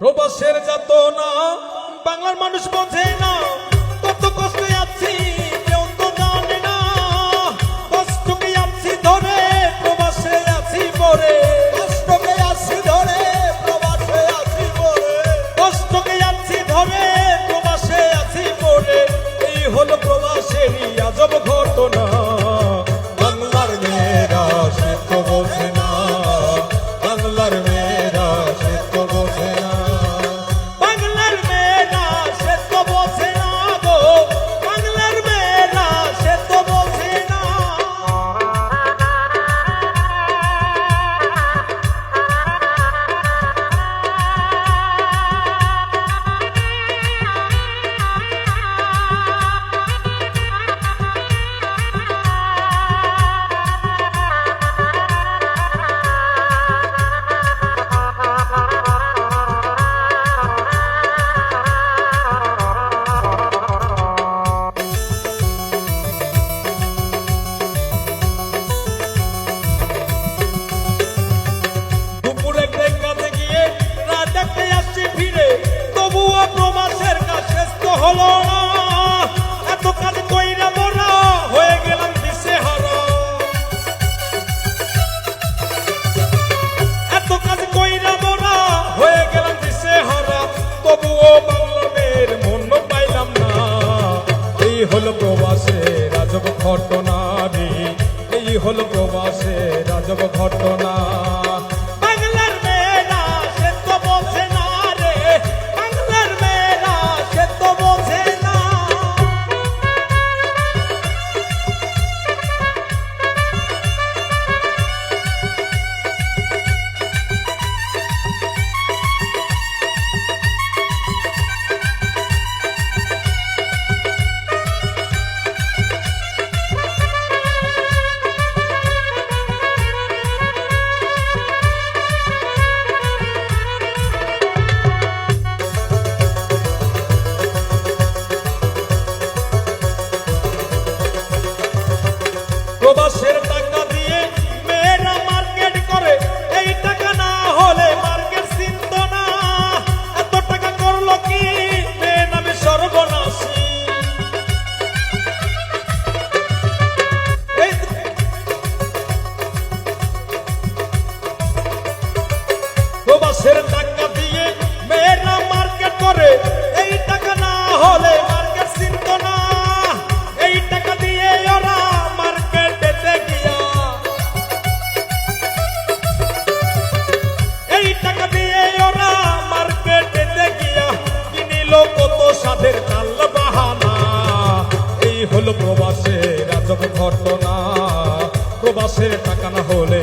প্রবাসের যাত না বাংলার মানুষ বোঝে না। ঘটনা রে এই হল প্রবাসে রাজব ঘটনা। Tô você হলো প্রবাসে রাজক ঘটনা। প্রবাসের টাকা না হলে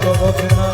করবে